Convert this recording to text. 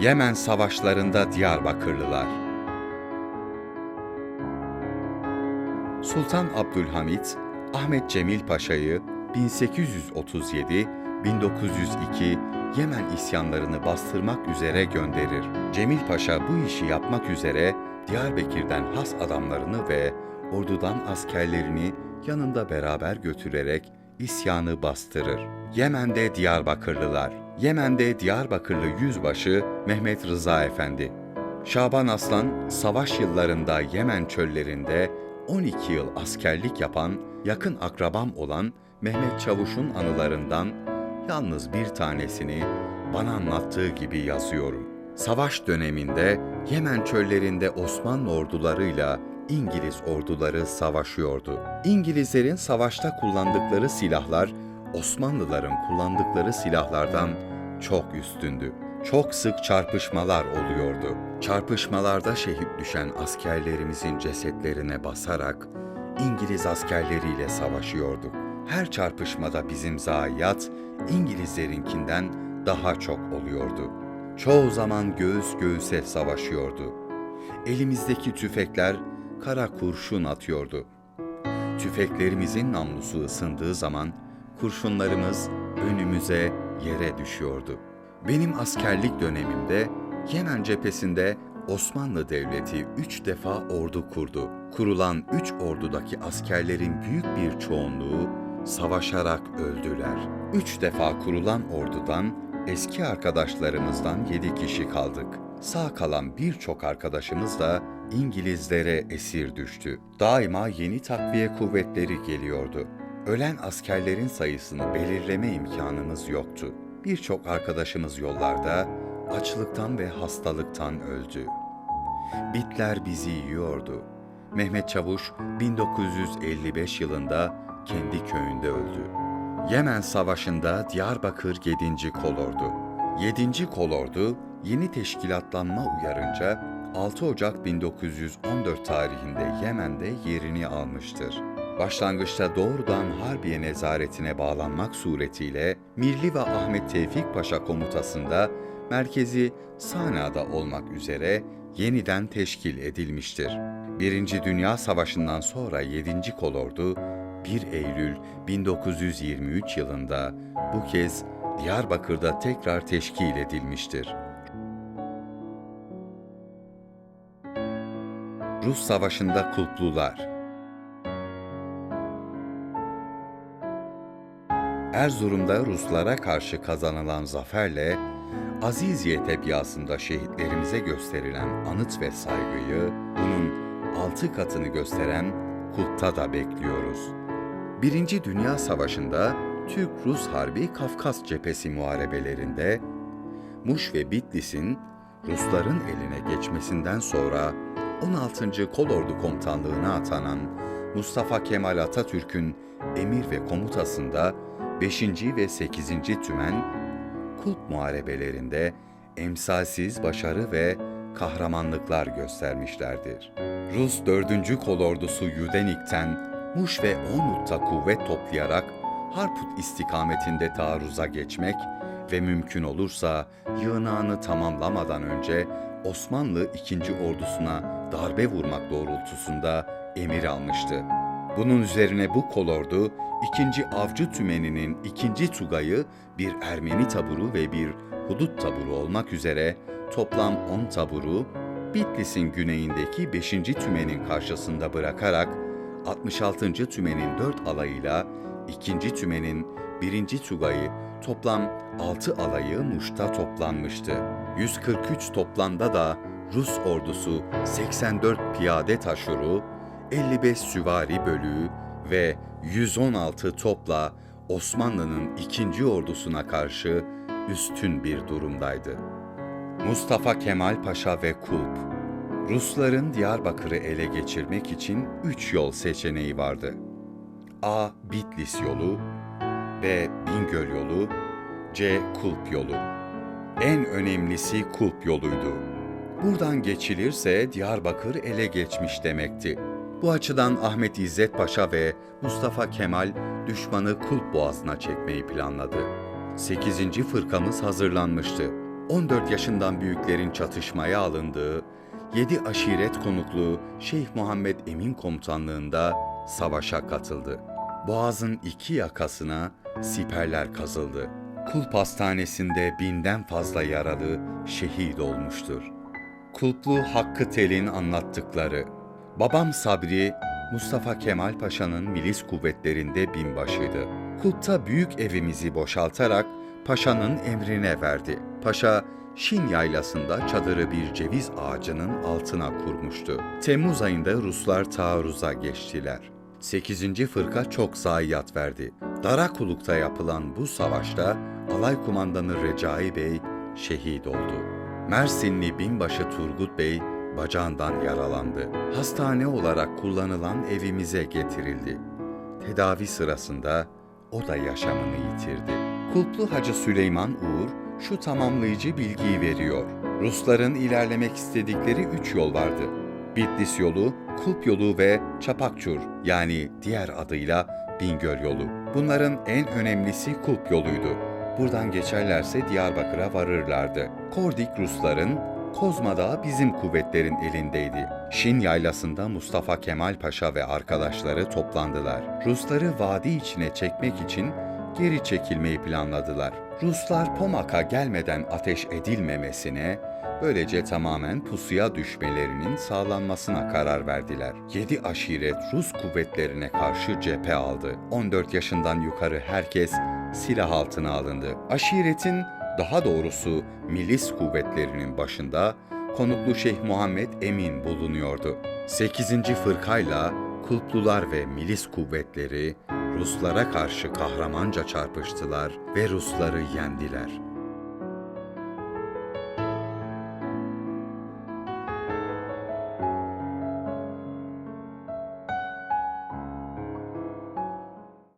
Yemen savaşlarında Diyarbakırlılar. Sultan Abdülhamit, Ahmet Cemil Paşa'yı 1837-1902 Yemen isyanlarını bastırmak üzere gönderir. Cemil Paşa bu işi yapmak üzere Diyarbakır'dan has adamlarını ve ordudan askerlerini yanında beraber götürerek isyanı bastırır. Yemen'de Diyarbakırlılar. Yemen'de Diyarbakırlı yüzbaşı Mehmet Rıza Efendi. Şaban Aslan savaş yıllarında Yemen çöllerinde 12 yıl askerlik yapan, yakın akrabam olan Mehmet Çavuş'un anılarından yalnız bir tanesini bana anlattığı gibi yazıyorum. Savaş döneminde Yemen çöllerinde Osmanlı ordularıyla İngiliz orduları savaşıyordu. İngilizlerin savaşta kullandıkları silahlar Osmanlıların kullandıkları silahlardan çok üstündü. Çok sık çarpışmalar oluyordu. Çarpışmalarda şehit düşen askerlerimizin cesetlerine basarak İngiliz askerleriyle savaşıyorduk. Her çarpışmada bizim zayiat İngilizlerinkinden daha çok oluyordu. Çoğu zaman göğüs göğüse savaşıyordu. Elimizdeki tüfekler kara kurşun atıyordu. Tüfeklerimizin namlusu ısındığı zaman kurşunlarımız önümüze yere düşüyordu. Benim askerlik dönemimde Yemen cephesinde Osmanlı Devleti üç defa ordu kurdu. Kurulan üç ordudaki askerlerin büyük bir çoğunluğu savaşarak öldüler. Üç defa kurulan ordudan eski arkadaşlarımızdan yedi kişi kaldık. Sağ kalan birçok arkadaşımız da İngilizlere esir düştü. Daima yeni takviye kuvvetleri geliyordu. Ölen askerlerin sayısını belirleme imkanımız yoktu. Birçok arkadaşımız yollarda açlıktan ve hastalıktan öldü. Bitler bizi yiyordu. Mehmet Çavuş 1955 yılında kendi köyünde öldü. Yemen Savaşı'nda Diyarbakır 7. Kolordu. 7. Kolordu yeni teşkilatlanma uyarınca 6 Ocak 1914 tarihinde Yemen'de yerini almıştır. Başlangıçta doğrudan Harbiye nezaretine bağlanmak suretiyle Mirli ve Ahmet Tevfik Paşa komutasında merkezi Sana'da olmak üzere yeniden teşkil edilmiştir. Birinci Dünya Savaşı'ndan sonra 7. Kolordu 1 Eylül 1923 yılında bu kez Diyarbakır'da tekrar teşkil edilmiştir. Rus Savaşı'nda Kulplular Erzurum'da Ruslara karşı kazanılan zaferle Aziziye Tebyası'nda şehitlerimize gösterilen anıt ve saygıyı bunun altı katını gösteren Kulp'ta da bekliyoruz. Birinci Dünya Savaşı'nda Türk-Rus Harbi Kafkas Cephesi muharebelerinde Muş ve Bitlis'in Rusların eline geçmesinden sonra 16. Kolordu Komutanlığı'na atanan Mustafa Kemal Atatürk'ün emir ve komutasında 5. ve 8. Tümen Kulp muharebelerinde emsalsiz başarı ve kahramanlıklar göstermişlerdir. Rus 4. Kolordusu Yudenik'ten Muş ve Onut'ta kuvvet toplayarak Harput istikametinde taarruza geçmek ve mümkün olursa yığınağını tamamlamadan önce Osmanlı 2. ordusuna darbe vurmak doğrultusunda emir almıştı. Bunun üzerine bu kolordu 2. Avcı Tümeni'nin 2. Tugay'ı bir Ermeni taburu ve bir Hudut taburu olmak üzere toplam 10 taburu Bitlis'in güneyindeki 5. Tümen'in karşısında bırakarak 66. Tümen'in 4 alayıyla 2. Tümen'in 1. Tugay'ı toplam 6 alayı Muş'ta toplanmıştı. 143 toplamda da Rus ordusu 84 piyade taşuru, 55 süvari bölüğü ve 116 topla Osmanlı'nın ikinci ordusuna karşı üstün bir durumdaydı. Mustafa Kemal Paşa ve Kulp Rusların Diyarbakır'ı ele geçirmek için üç yol seçeneği vardı. A. Bitlis yolu B. Bingöl yolu C. Kulp yolu En önemlisi Kulp yoluydu. Buradan geçilirse Diyarbakır ele geçmiş demekti. Bu açıdan Ahmet İzzet Paşa ve Mustafa Kemal düşmanı Kulp Boğazı'na çekmeyi planladı. 8. fırkamız hazırlanmıştı. 14 yaşından büyüklerin çatışmaya alındığı 7 aşiret konuklu Şeyh Muhammed Emin komutanlığında savaşa katıldı. Boğaz'ın iki yakasına siperler kazıldı. Kulp Hastanesi'nde binden fazla yaralı şehit olmuştur. Kulplu Hakkı Tel'in anlattıkları. Babam Sabri, Mustafa Kemal Paşa'nın milis kuvvetlerinde binbaşıydı. Kulpta büyük evimizi boşaltarak paşanın emrine verdi. Paşa, Şin yaylasında çadırı bir ceviz ağacının altına kurmuştu. Temmuz ayında Ruslar taarruza geçtiler. 8. fırka çok zayiat verdi. Darakuluk'ta yapılan bu savaşta alay kumandanı Recai Bey şehit oldu. Mersinli binbaşı Turgut Bey bacağından yaralandı. Hastane olarak kullanılan evimize getirildi. Tedavi sırasında o da yaşamını yitirdi. Kulplu Hacı Süleyman Uğur şu tamamlayıcı bilgiyi veriyor. Rusların ilerlemek istedikleri üç yol vardı. Bitlis yolu, Kulp yolu ve Çapakçur yani diğer adıyla Bingöl yolu. Bunların en önemlisi Kulp yoluydu. Buradan geçerlerse Diyarbakır'a varırlardı. Kordik Rusların, Kozma'da bizim kuvvetlerin elindeydi. Şin yaylasında Mustafa Kemal Paşa ve arkadaşları toplandılar. Rusları vadi içine çekmek için geri çekilmeyi planladılar. Ruslar Pomak'a gelmeden ateş edilmemesine, böylece tamamen pusuya düşmelerinin sağlanmasına karar verdiler. 7 aşiret Rus kuvvetlerine karşı cephe aldı. 14 yaşından yukarı herkes silah altına alındı. Aşiretin, daha doğrusu milis kuvvetlerinin başında konuklu Şeyh Muhammed Emin bulunuyordu. 8. fırkayla Kulplular ve milis kuvvetleri Ruslara karşı kahramanca çarpıştılar ve Rusları yendiler.